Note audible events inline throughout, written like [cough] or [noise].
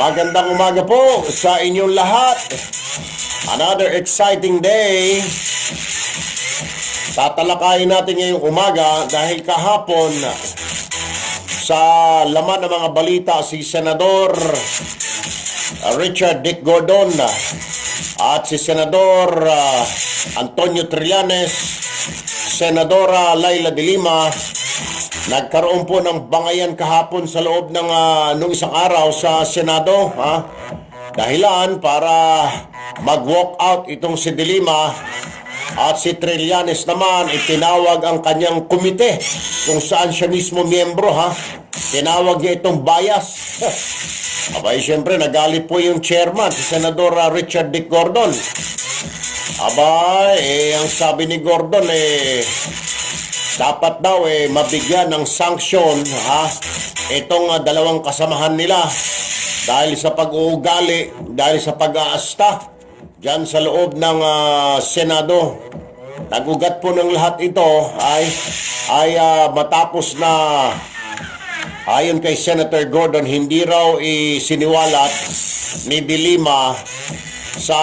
Magandang umaga po sa inyong lahat. Another exciting day. Tatalakayin natin ngayong umaga dahil kahapon sa laman ng mga balita si Senador Richard Dick Gordon at si Senador uh, Antonio Trillanes, Senadora Laila de Lima Nagkaroon po ng bangayan kahapon sa loob ng uh, nung isang araw sa Senado, ha? Dahilan para mag-walk out itong si Dilima at si Trillanes naman itinawag ang kanyang komite kung saan siya mismo miyembro ha. Tinawag niya itong bias. [laughs] Abay, siyempre, nagalit po yung chairman, si Senador uh, Richard Dick Gordon. Abay, eh, ang sabi ni Gordon, eh, dapat daw eh mabigyan ng sanksyon ha itong uh, dalawang kasamahan nila dahil sa pag-uugali, dahil sa pag-aasta diyan sa loob ng uh, Senado. Nagugat po ng lahat ito ay ay uh, matapos na ayon kay Senator Gordon hindi raw isiniwalat ni Dilima sa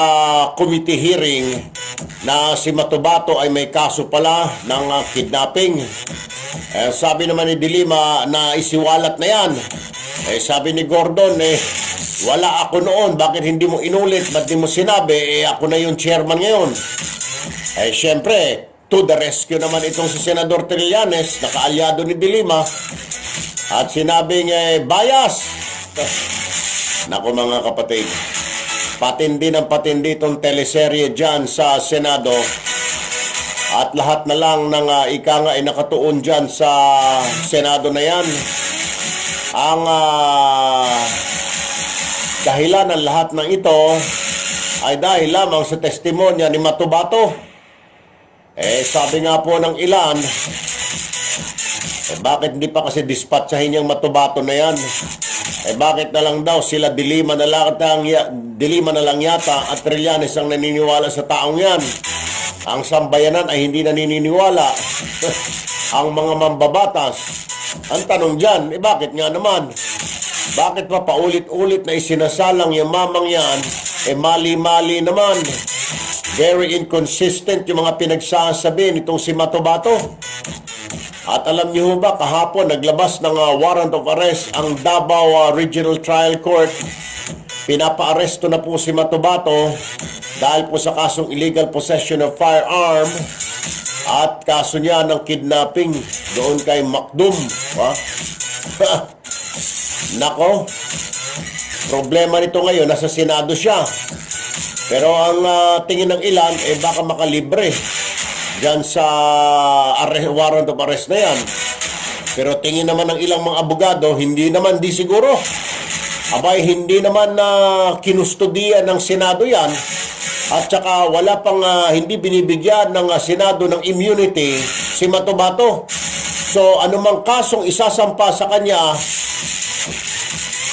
committee hearing na si Matubato ay may kaso pala ng uh, kidnapping. Eh, sabi naman ni Dilima na isiwalat na yan. Eh, sabi ni Gordon, eh, wala ako noon. Bakit hindi mo inulit? Ba't di mo sinabi? Eh, ako na yung chairman ngayon. Eh, syempre, to the rescue naman itong si Senador Trillanes, nakaalyado ni Dilima. At sinabing, eh, bias! Nako mga kapatid, patindi ng patindi itong teleserye dyan sa Senado. At lahat na lang ng uh, ika nga ay nakatuon dyan sa Senado na yan. Ang uh, dahilan ng lahat ng ito ay dahil lamang sa testimonya ni Matubato eh sabi nga po ng ilan eh, bakit hindi pa kasi dispatchahin yung Matubato na yan eh bakit na lang daw sila dilima na lang, dilima na lang yata at Trillanes ang naniniwala sa taong yan. Ang sambayanan ay hindi naniniwala. [laughs] ang mga mambabatas. Ang tanong dyan, eh bakit nga naman? Bakit pa paulit-ulit na isinasalang yung mamang yan, eh mali-mali naman. Very inconsistent yung mga pinagsasabi nitong si Matobato. At alam niyo ba, kahapon naglabas ng uh, warrant of arrest ang Davao uh, Regional Trial Court. Pinapaaresto na po si Matubato dahil po sa kasong illegal possession of firearm at kaso niya ng kidnapping doon kay Macdum. Ha? [laughs] Nako, problema nito ngayon, nasa Senado siya. Pero ang uh, tingin ng ilan, eh baka makalibre dyan sa arrest, warrant of arrest na yan. Pero tingin naman ng ilang mga abogado, hindi naman di siguro. Abay, hindi naman na uh, kinustudiyan ng Senado yan. At saka wala pang uh, hindi binibigyan ng uh, Senado ng immunity si Matobato. So anumang kasong isasampa sa kanya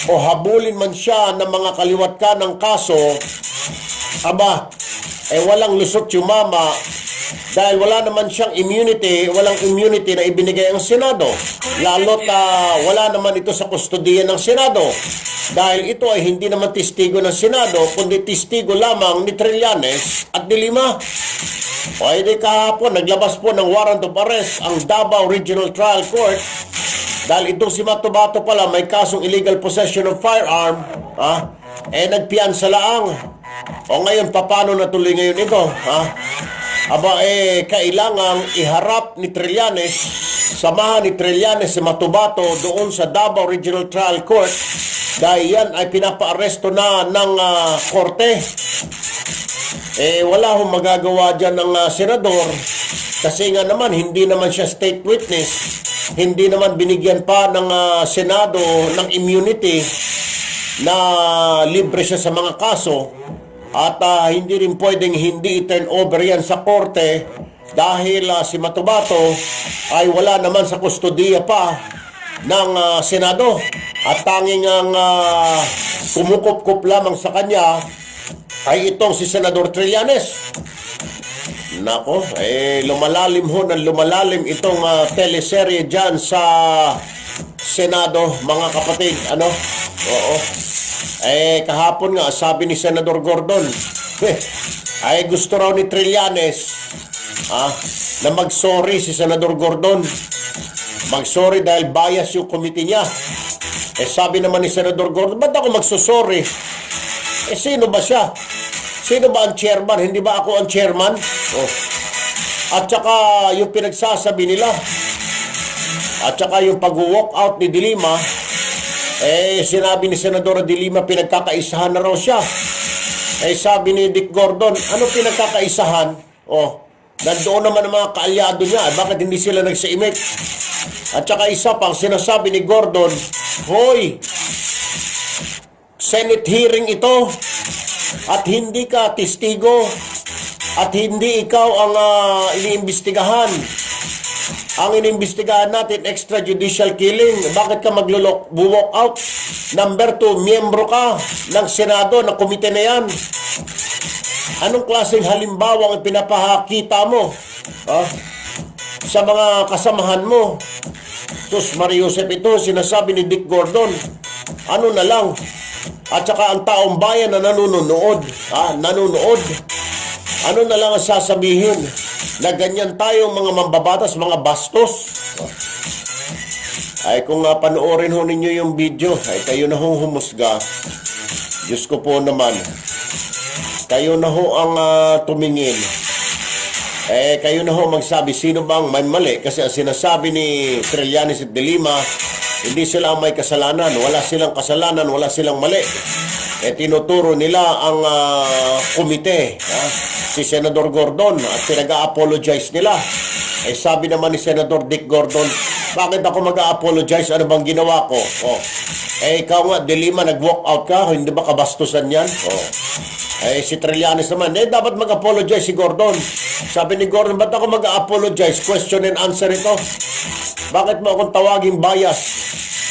o habulin man siya ng mga kaliwat ka ng kaso, aba, eh walang lusot yung mama dahil wala naman siyang immunity, walang immunity na ibinigay ang Senado. Lalo't uh, wala naman ito sa kustodiya ng Senado. Dahil ito ay hindi naman testigo ng Senado, kundi testigo lamang ni Trillanes at ni Lima. Edi kahapon, naglabas po ng warrant of arrest ang Davao Regional Trial Court dahil itong si Matubato pala may kasong illegal possession of firearm, ha? eh nagpiansa laang. O ngayon, paano natuloy ngayon ito? Ha? Aba eh, kailangang iharap ni Trillanes, samahan ni Trillanes si Matubato doon sa Davao Regional Trial Court dahil yan ay pinapaaresto na ng uh, korte. Eh, wala hong magagawa dyan ng uh, senador kasi nga naman, hindi naman siya state witness. Hindi naman binigyan pa ng uh, Senado ng immunity na libre siya sa mga kaso. At uh, hindi rin pwedeng hindi i-turn over yan sa korte dahil uh, si Matubato ay wala naman sa kustodiya pa ng uh, Senado. At tanging ang uh, kumukup-kup lamang sa kanya ay itong si Senador Trillanes. Nako, eh lumalalim ho ng lumalalim itong uh, teleserye dyan sa Senado, mga kapatid. Ano? Oo. Eh, kahapon nga, sabi ni Senador Gordon, [laughs] ay gusto raw ni Trillanes ah, na mag-sorry si Senador Gordon. Mag-sorry dahil bias yung committee niya. Eh, sabi naman ni Senador Gordon, ba't ako magsusorry? Eh, sino ba siya? Sino ba ang chairman? Hindi ba ako ang chairman? Oh. At saka yung pinagsasabi nila, at saka yung pag-walk out ni Dilima, eh sinabi ni Senadora Dilima pinagkakaisahan na raw siya. Eh sabi ni Dick Gordon, ano pinagkakaisahan? Oh, nandoon naman ang mga kaalyado niya. Eh, bakit hindi sila nagsaimik? At saka isa pang sinasabi ni Gordon, Hoy, Senate hearing ito at hindi ka testigo at hindi ikaw ang ah, iniimbestigahan. Ang iniimbestigahan natin, extrajudicial killing. Bakit ka maglulok, walk out? Number two, miyembro ka ng Senado, ng komite na yan. Anong klaseng halimbawa ang pinapakita mo ah, sa mga kasamahan mo? Sus Mariusep, ito sinasabi ni Dick Gordon. Ano na lang? At saka ang taong bayan na nanonood, ah, nanonood. Ano na lang ang sasabihin? Na ganyan tayong mga mambabatas, mga bastos. Ay kung nga panoorin ho ninyo yung video, ay kayo na ho humusga. Diyos ko po naman. Kayo na ho ang ah, tumingin. Eh, kayo na ho magsabi sino bang may mali kasi ang sinasabi ni Trillanes at De Lima, hindi sila may kasalanan, wala silang kasalanan, wala silang mali. Eh, tinuturo nila ang ah, komite, ha? si Senador Gordon, at pinag-apologize nila. Eh, sabi naman ni Senador Dick Gordon, bakit ako mag-apologize? Ano bang ginawa ko? Oh. Eh, ikaw nga, De Lima, nag-walk out ka, hindi ba kabastusan yan? Oh. Eh, si Trillanes naman, eh, dapat mag-apologize si Gordon. Sabi ni Gordon, ba't ako mag-apologize? Question and answer ito. Bakit mo akong tawaging bias?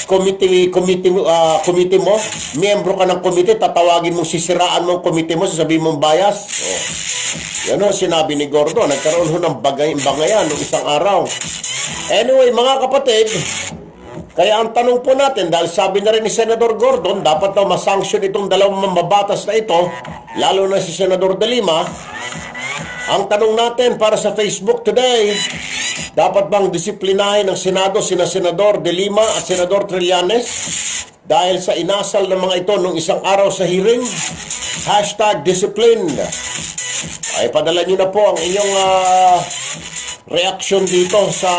Committee, committee, mo- ah, committee mo, miyembro ka ng committee, tatawagin mo, sisiraan mo ang committee mo, sasabihin mong bias. Oh. Yan o, sinabi ni Gordon. Nagkaroon ho ng bagay, bangayan noong isang araw. Anyway, mga kapatid, kaya ang tanong po natin, dahil sabi na rin ni Senador Gordon, dapat daw masanction itong dalawang mambabatas na ito, lalo na si Senador De Lima. Ang tanong natin para sa Facebook today, dapat bang disiplinahin ng Senado sina Senador De Lima at Senador Trillanes dahil sa inasal ng mga ito nung isang araw sa hearing? Hashtag discipline. Ay padala nyo na po ang inyong ah, reaction dito sa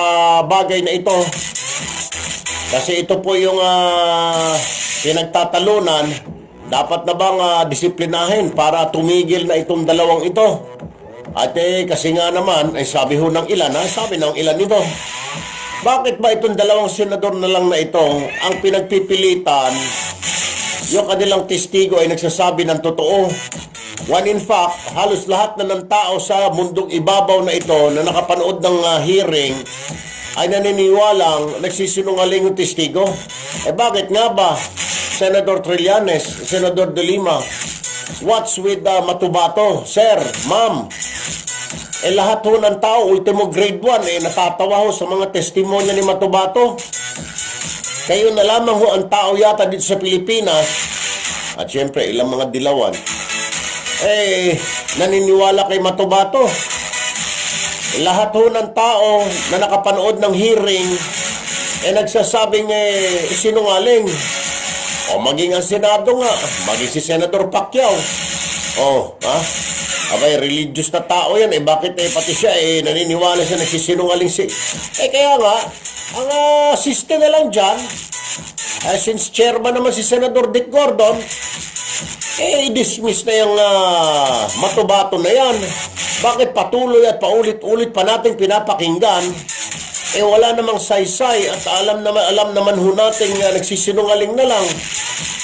bagay na ito. Kasi ito po yung ah, pinagtatalunan, dapat na bang ah, disiplinahin para tumigil na itong dalawang ito? At eh, kasi nga naman, ay sabi ho ng ilan, ha? sabi ng ilan nito, bakit ba itong dalawang senador na lang na ito ang pinagpipilitan yung kanilang testigo ay nagsasabi ng totoo. One in fact, halos lahat na ng tao sa mundong ibabaw na ito na nakapanood ng ah, hearing ay naniniwalang nagsisinungaling yung testigo. Eh bakit nga ba, Senador Trillanes, Senador De Lima, what's with uh, Matubato? Sir, ma'am, eh lahat ho ng tao, ultimo grade 1, eh natatawa ho sa mga testimonya ni Matubato. Kayo na lamang ho ang tao yata dito sa Pilipinas, at syempre ilang mga dilawan, eh naniniwala kay Matubato. Lahat ho ng tao na nakapanood ng hearing, eh nagsasabing eh sinungaling. O maging ang Senado nga, maging si Senator Pacquiao. Oh, ha? Abay, religious na tao yan. Eh, bakit eh, pati siya eh, naniniwala siya nagsisinungaling si... Eh, kaya nga, ang uh, system na lang dyan, eh, since chairman naman si Senador Dick Gordon, eh, i-dismiss na yung ah, matubato na yan. Bakit patuloy at paulit-ulit pa natin pinapakinggan? Eh, wala namang saysay at alam naman, alam naman ho natin nga nagsisinungaling na lang.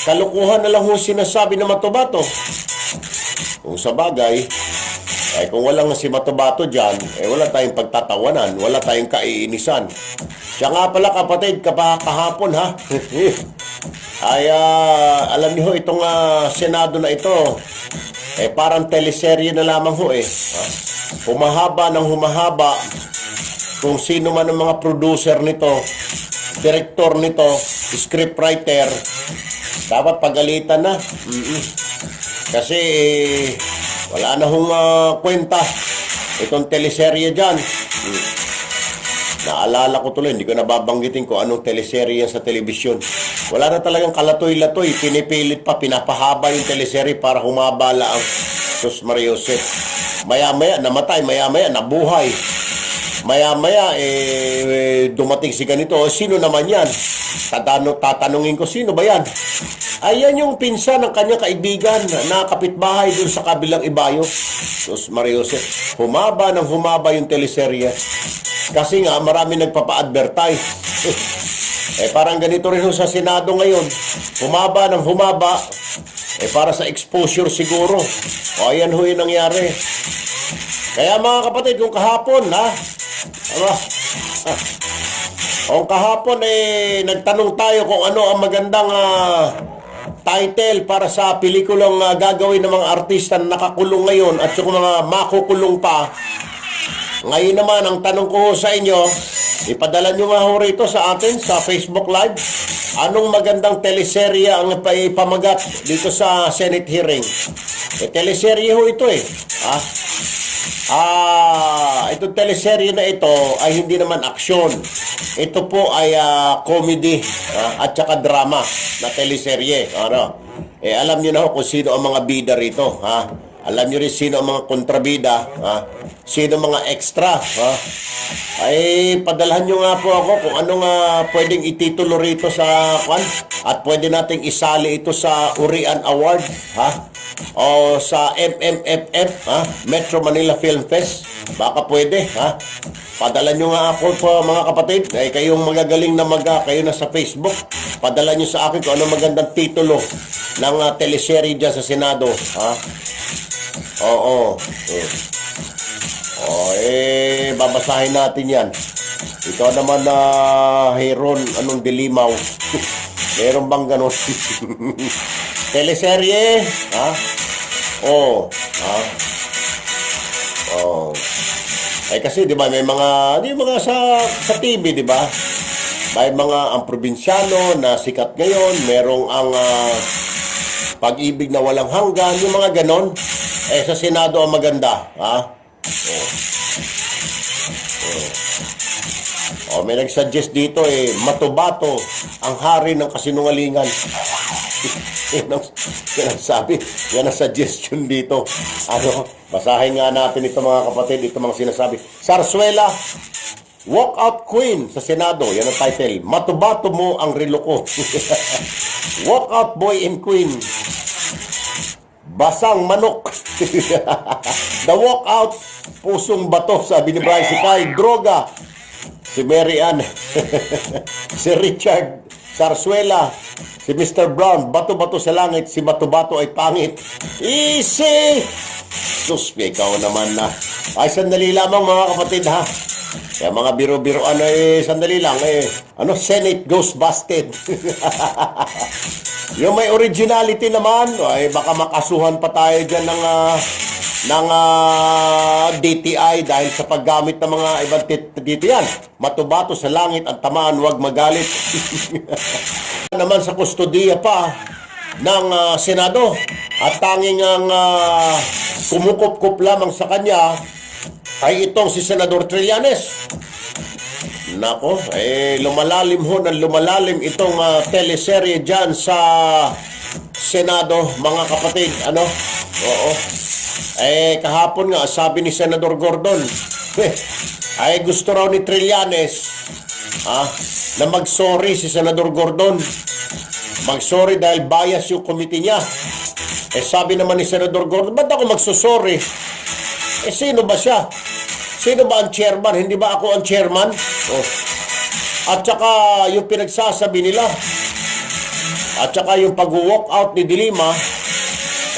Kalukuhan na lang ho sinasabi ng matubato. Kung sa bagay, eh kung walang si Matubato dyan, eh wala tayong pagtatawanan, wala tayong kaiinisan. Siya nga pala kapatid, kapa kahapon ha. [laughs] ay ah, alam niyo itong ah, Senado na ito, eh parang teleserye na lamang ho eh. Ha? Humahaba ng humahaba kung sino man ang mga producer nito director nito, scriptwriter, dapat pagalitan na. Mm-mm. Kasi wala na hong ah, kwenta itong teleserye dyan. Mm. Naalala ko tuloy, hindi ko nababanggitin ko anong teleserye yan sa telebisyon. Wala na talagang kalatoy-latoy, pinipilit pa, pinapahaba yung teleserye para humaba ang Sus Maria Josep. Maya-maya, namatay, maya-maya, nabuhay. Maya-maya, eh, dumating si ganito, "O, sino naman yan? Tatano, tatanungin ko, sino ba yan? Ayan yung pinsan ng kanyang kaibigan na kapitbahay dun sa kabilang ibayo. Sus Maria Josep, humaba ng humaba yung teleserye. Kasi nga, marami nagpapa-advertise. [laughs] eh, parang ganito rin sa Senado ngayon. Humaba ng humaba. Eh, para sa exposure siguro. O, ayan ho yung nangyari. Kaya mga kapatid, kung kahapon, ha? Aba, kung kahapon, eh, nagtanong tayo kung ano ang magandang ah, title para sa pelikulang ah, gagawin ng mga artista na nakakulong ngayon at yung mga makukulong pa. Ngayon naman, ang tanong ko sa inyo, ipadala nyo nga ho rito sa atin sa Facebook Live. Anong magandang teleserye ang ipamagat dito sa Senate hearing? Eh, teleserye ho ito eh. Ah, Ah, itong teleserye na ito ay hindi naman aksyon. Ito po ay ah, comedy ah, at saka drama na teleserye. Ano? Eh, alam niyo na ho kung sino ang mga bida rito. Ha? Alam niyo rin sino ang mga kontrabida. Ha? Sino mga extra. Ha? Ay, padalhan nyo nga po ako kung anong ah, pwedeng ititulo rito sa kwan. At pwede nating isali ito sa Urian Award. Ha? o sa MMFF, ha? Metro Manila Film Fest. Baka pwede, ha? Padala nyo nga ako po mga kapatid. Eh, kayong magagaling na mag kayo na sa Facebook. Padala nyo sa akin kung ano magandang titulo ng uh, teleserye dyan sa Senado. Ha? Oo. Eh. Oh, eh, babasahin natin yan. Ito naman na Heron, anong dilimaw. [laughs] Meron bang ganon? [laughs] Teleserye, ha? Oh, ha? Oh. Ay kasi 'di ba may mga di mga sa sa TV 'di ba? May mga ang probinsyano na sikat ngayon, merong ang ah, pag-ibig na walang hanggan, yung mga ganon. Eh sa Senado ang maganda, ha? Oh. Oh, may nag-suggest dito eh, Matubato, ang hari ng kasinungalingan. [laughs] yan ang sabi, yan ang suggestion dito. Ano, basahin nga natin ito mga kapatid, ito mga sinasabi. Sarsuela, Walkout Queen sa Senado, yan ang title. Matubato mo ang relo ko. [laughs] Walkout Boy and Queen. Basang manok. [laughs] The walkout, pusong bato, sabi ni Bryce Sikay. Droga, si Mary Ann, [laughs] si Richard Sarsuela, si Mr. Brown, bato-bato sa langit, si bato-bato ay pangit. Easy! Sus, ikaw naman na. Ay, sandali lamang mga kapatid ha. Kaya mga biro-biro, ano eh, sandali lang eh. Ano, Senate goes busted. [laughs] Yung may originality naman, ay baka makasuhan pa tayo dyan ng, ah, ng ah, DTI dahil sa paggamit ng mga ibang dito yan. Matubato sa langit at tamaan, huwag magalit. [laughs] naman sa kustodiya pa ng ah, Senado at tanging ang uh, kumukup-kup lamang sa kanya ay itong si Senador Trillanes. Nako, eh lumalalim ho ng lumalalim itong ah, teleserye dyan sa Senado, mga kapatid. Ano? Oo. Eh, kahapon nga, sabi ni Senador Gordon, ay gusto raw ni Trillanes ah, na mag-sorry si Senador Gordon. Mag-sorry dahil bias yung committee niya. Eh, sabi naman ni Senador Gordon, ba't ako magsusorry? Eh, sino ba siya? Sino ba ang chairman? Hindi ba ako ang chairman? Oh. At saka yung pinagsasabi nila, at saka yung pag-walk out ni Dilima,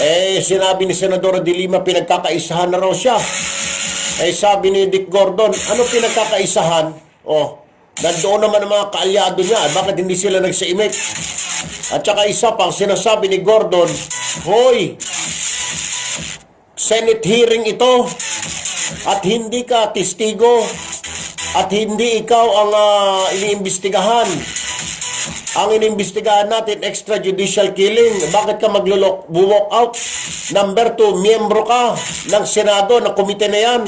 eh sinabi ni Senadora Dilima pinagkakaisahan na raw siya. Eh sabi ni Dick Gordon, ano pinagkakaisahan? Oh, nandoon naman ang mga kaalyado niya, eh, bakit hindi sila nagsaimik? At saka isa pang sinasabi ni Gordon, Hoy, Senate hearing ito at hindi ka testigo. at hindi ikaw ang ah, iniimbestigahan. Ang iniimbestigahan natin, extrajudicial killing. Bakit ka maglulok, walk out? Number two, miyembro ka ng Senado, ng komite na yan.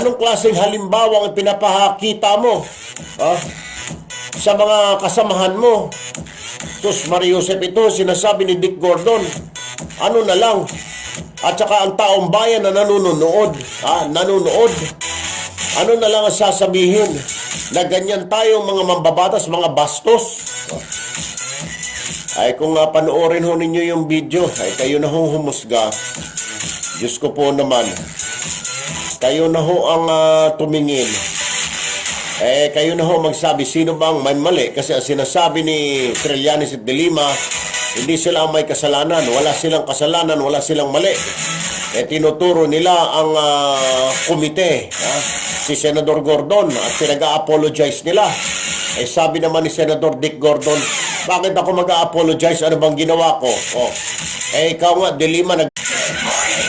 Anong klaseng halimbawa ang pinapakita mo ah, sa mga kasamahan mo? Sus Mariusep, ito sinasabi ni Dick Gordon. Ano na lang? At saka ang taong bayan na nanonood, ah, nanonood. Ano na lang ang sasabihin? Na ganyan tayong mga mambabatas, mga bastos. Ay kung nga panoorin ho ninyo yung video, ay kayo na ho humusga. Diyos ko po naman. Kayo na ho ang ah, tumingin. Eh, kayo na ho magsabi sino bang may mali. Kasi ang sinasabi ni Trillanes at De Lima, hindi sila may kasalanan. Wala silang kasalanan, wala silang mali. Eh, tinuturo nila ang ah, komite, ha? si Senador Gordon, at pinag-apologize nila. Eh, sabi naman ni Senador Dick Gordon, bakit ako mag-apologize? Ano bang ginawa ko? Oh. Eh, ikaw nga, De Lima, nag...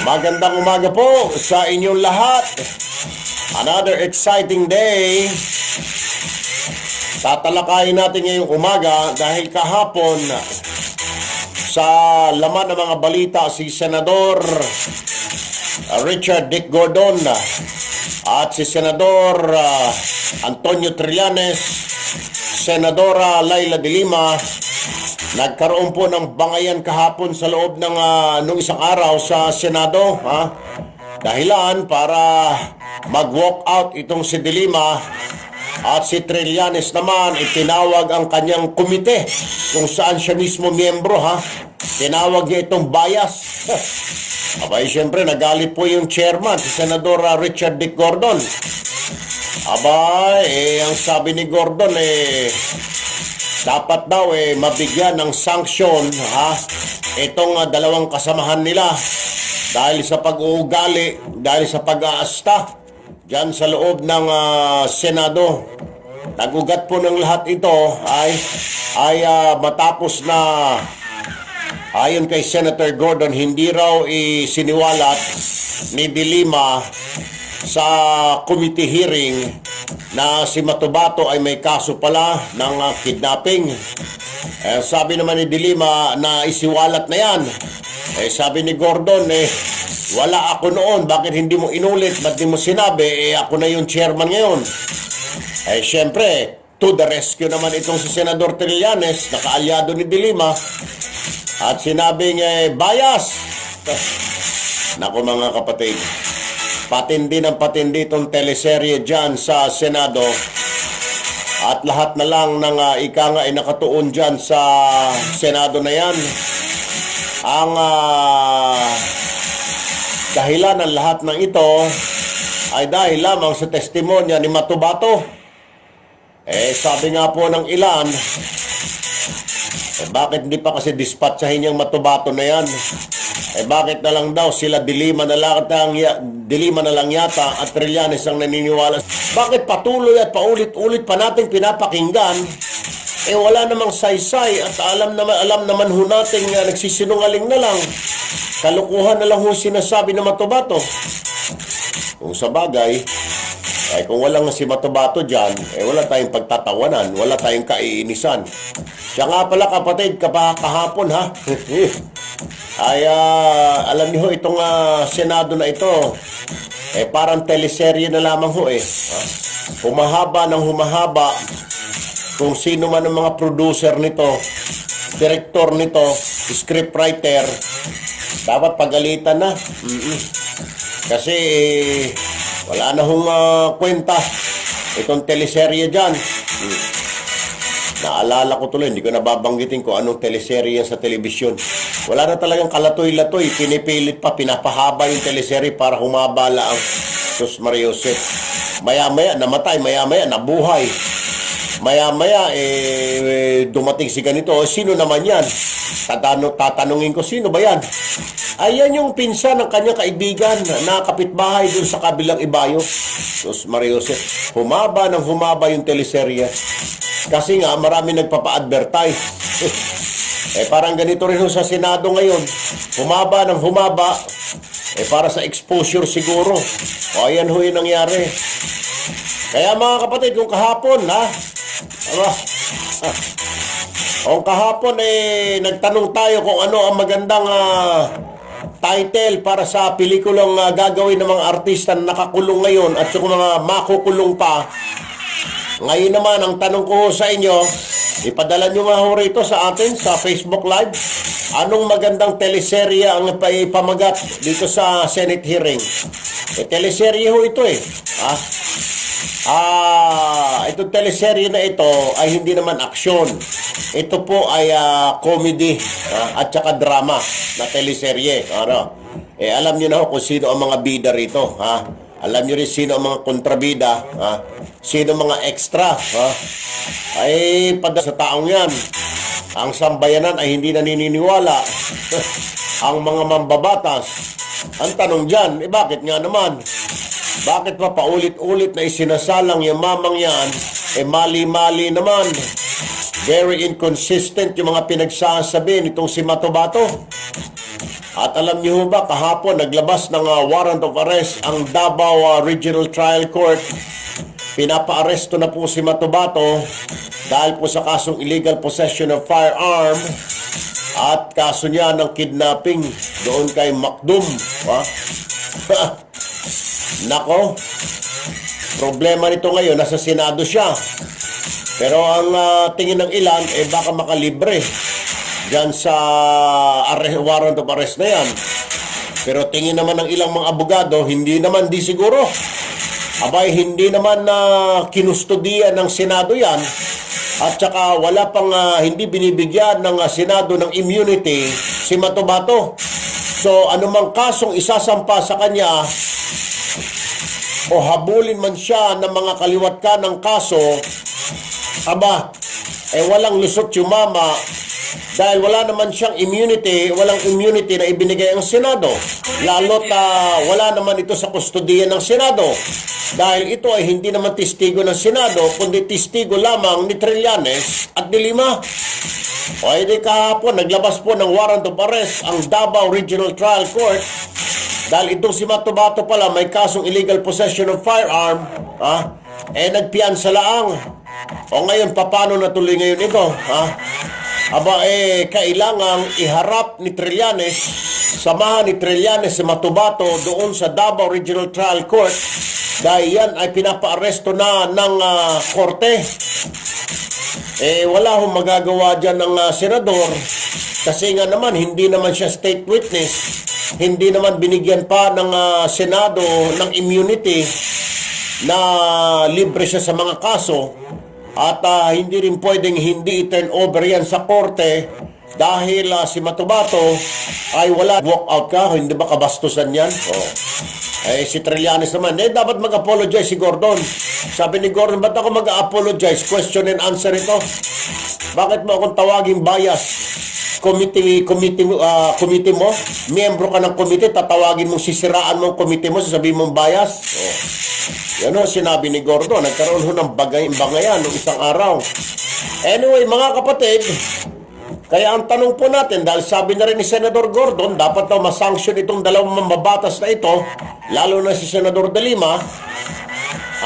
Magandang umaga po sa inyong lahat. Another exciting day. Tatalakayin natin ngayong umaga dahil kahapon sa laman ng mga balita si Senador uh, Richard Dick Gordon uh, at si Senador uh, Antonio Trillanes, Senadora Laila de Lima nagkaroon po ng bangayan kahapon sa loob ng uh, nung isang araw sa Senado ha? Dahilan para mag-walk out itong si De Lima at si Trillanes naman itinawag ang kanyang komite kung saan siya mismo miyembro ha. Tinawag niya itong bias. [laughs] Abay, siyempre, nagalit po yung chairman, si Senador ah, Richard Dick Gordon. Abay, eh, ang sabi ni Gordon, eh, dapat daw eh mabigyan ng sanksyon ha itong ah, dalawang kasamahan nila dahil sa pag-uugali, dahil sa pag-aasta diyan sa loob ng ah, Senado. Nagugat po ng lahat ito ay ay ah, matapos na ayon kay Senator Gordon hindi raw isiniwalat ni Dilima sa committee hearing na si Matubato ay may kaso pala ng ah, kidnapping. Eh, sabi naman ni Dilima na isiwalat na yan. Eh, sabi ni Gordon, eh, wala ako noon. Bakit hindi mo inulit? Ba't di mo sinabi? Eh, ako na yung chairman ngayon. Eh, syempre, to the rescue naman itong si Senador Trillanes, nakaalyado ni Dilima. At sinabing, eh, bias! [laughs] Nako mga kapatid, patindi ng patindi itong teleserye dyan sa Senado. At lahat na lang ng uh, ika nga ay nakatuon dyan sa Senado na yan. Ang ah, dahilan ng lahat ng ito ay dahil lamang sa testimonya ni Matubato. Eh, sabi nga po ng ilan, eh, bakit hindi pa kasi dispatchahin yung Matubato na yan? Eh, bakit na lang daw sila dilima na lang, dilima na lang yata at Trillanes ang naniniwala? Bakit patuloy at paulit-ulit pa natin pinapakinggan? Eh, wala namang saysay at alam naman, alam naman ho natin nga nagsisinungaling na lang. Kalukuhan na lang ho sinasabi ng Matubato. Kung sa bagay, ay kung walang si Matubato dyan, eh wala tayong pagtatawanan, wala tayong kaiinisan. Siya nga pala kapatid, kapa kahapon ha. [laughs] ay ah, alam niyo ho, itong ah, Senado na ito, eh parang teleserye na lamang ho eh. Ha? Humahaba ng humahaba kung sino man ang mga producer nito, director nito, scriptwriter, dapat pagalitan na. Mm-mm. Kasi eh, wala na hong ah, kwenta itong teleserye dyan. Mm. Naalala ko tuloy, hindi ko nababanggitin ko anong teleserye sa telebisyon. Wala na talagang kalatoy-latoy, pinipilit pa, pinapahaba yung teleserye para humaba lang. Sus Maria Josep. Maya-maya, namatay, maya-maya, nabuhay. Maya-maya, eh, dumating si ganito, "O, sino naman yan? Tatano, tatanungin ko, sino ba yan? Ayan yung pinsan ng kanyang kaibigan na kapitbahay dun sa kabilang ibayo. Sus Maria Josep, humaba ng humaba yung teleserye. Kasi nga, marami nagpapa-advertise. [laughs] eh, parang ganito rin sa Senado ngayon. Humaba ng humaba. Eh, para sa exposure siguro. O, ayan ho yung nangyari. Kaya mga kapatid, kung kahapon, ha? Aba, kung kahapon, eh, nagtanong tayo kung ano ang magandang ah, title para sa pelikulang ah, gagawin ng mga artista na nakakulong ngayon at yung mga makukulong pa. Ngayon naman, ang tanong ko sa inyo, ipadala nyo nga ho rito sa atin sa Facebook Live. Anong magandang teleserye ang ipamagat dito sa Senate hearing? Eh, teleserye ho ito eh. Ha? Itong teleserye na ito ay hindi naman aksyon. Ito po ay ah, comedy ah, at saka drama na teleserye. Ano? Eh, alam niyo na ho kung sino ang mga bida rito. Ha? Alam niyo rin sino ang mga kontrabida. Ha? Sino mga extra. Ha? Ay, pada sa taong yan. Ang sambayanan ay hindi naniniwala. [laughs] ang mga mambabatas. Ang tanong dyan, eh bakit nga naman? Bakit pa paulit-ulit na isinasalang yung mamang yan, eh mali-mali naman. Very inconsistent yung mga pinagsasabi nitong si Matobato. At alam niyo ba, kahapon naglabas ng ah, warrant of arrest ang Davao ah, Regional Trial Court. Pinapa-aresto na po si Matobato dahil po sa kasong illegal possession of firearm at kaso niya ng kidnapping doon kay Macdum. [laughs] Ha? Nako, problema nito ngayon, nasa Senado siya. Pero ang ah, tingin ng ilan, eh baka makalibre dyan sa arrest, warrant of arrest na yan. Pero tingin naman ng ilang mga abogado, hindi naman di siguro. Abay, hindi naman na kinustudiyan ng Senado yan. At saka wala pang ah, hindi binibigyan ng ah, Senado ng immunity si Matobato. So anumang kasong isasampa sa kanya o habulin man siya ng mga kaliwat ka ng kaso, aba, eh walang lusot yung mama dahil wala naman siyang immunity, walang immunity na ibinigay ang Senado. Lalo't ah, wala naman ito sa kustodiya ng Senado. Dahil ito ay hindi naman testigo ng Senado, kundi testigo lamang ni Trillanes at ni Lima. O edi kahapon, naglabas po ng warrant of arrest ang Davao Regional Trial Court dahil itong si Matobato pala may kasong illegal possession of firearm, ha? Eh nagpiansa laang. O ngayon, paano natuloy ngayon ito, ha? Aba eh, kailangang iharap ni Trillanes, samahan ni Trillanes si Matubato doon sa Davao Regional Trial Court dahil yan ay pinapaaresto na ng ah, korte. Eh, wala akong magagawa dyan ng ah, senador kasi nga naman, hindi naman siya state witness. Hindi naman binigyan pa ng ah, Senado ng immunity na libre siya sa mga kaso at ah, hindi rin pwedeng hindi i-turn over yan sa korte dahil ah, si Matubato ay wala walk out ka, hindi ba kabastusan yan? Oh. Eh, si Trillanes naman, eh, dapat mag-apologize si Gordon. Sabi ni Gordon, ba't ako mag-apologize? Question and answer ito. Bakit mo akong tawaging bias? Committee, committee, ah, committee mo, miyembro ka ng committee, tatawagin mo, sisiraan mo ang committee mo, sasabihin mong bias. Oh. Yan sinabi ni Gordon. Nagkaroon ho ng bagay, bangayan noong isang araw. Anyway, mga kapatid, kaya ang tanong po natin, dahil sabi na rin ni Senador Gordon, dapat daw masanction itong dalawang mambabatas na ito, lalo na si Senador De Lima.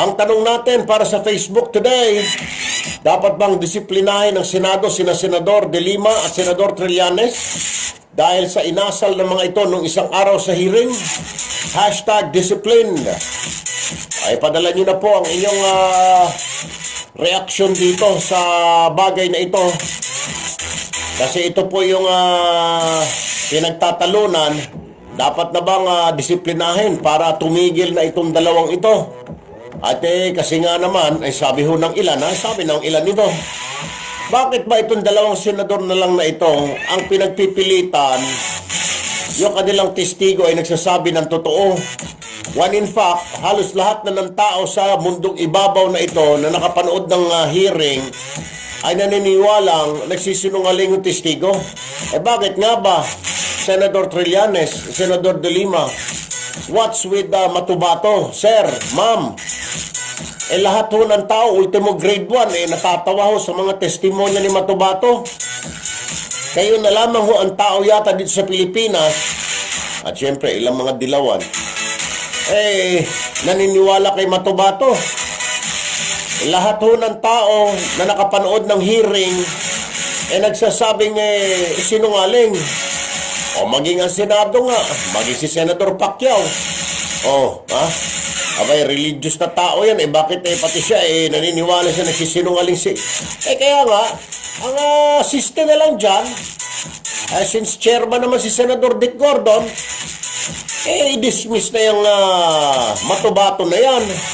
Ang tanong natin para sa Facebook today, dapat bang disiplinahin ng Senado sina Senador De Lima at Senador Trillanes dahil sa inasal ng mga ito nung isang araw sa hearing? Hashtag discipline. Ay padala nyo na po ang inyong ah, reaction dito sa bagay na ito. Kasi ito po yung ah, pinagtatalunan, dapat na bang ah, disiplinahin para tumigil na itong dalawang ito? At eh, kasi nga naman, ay sabi ho ng ilan, ha? sabi ng ilan ito, bakit ba itong dalawang senador na lang na ito ang pinagpipilitan yung kanilang testigo ay nagsasabi ng totoo. One in fact, halos lahat na ng tao sa mundong ibabaw na ito na nakapanood ng ah, hearing ay naniniwalang nagsisinungaling yung testigo. Eh bakit nga ba, Senador Trillanes, Senador De Lima, what's with uh, Matubato? Sir, ma'am, eh lahat ho ng tao, ultimo grade 1, eh natatawa ho sa mga testimonya ni Matubato. Kayo na lamang ho ang tao yata dito sa Pilipinas, at syempre ilang mga dilawan, eh naniniwala kay Matubato. lahat ho ng tao na nakapanood ng hearing eh nagsasabing eh sinungaling. O maging ang Senado nga, maging si Senator Pacquiao. Oh, ha? Abay, religious na tao yan. Eh, bakit eh, pati siya eh, naniniwala siya nagsisinungaling si... Eh, kaya nga, ang uh, system na lang dyan, eh, since chairman naman si Senator Dick Gordon, eh, i-dismiss na yung ah, matubato na yan.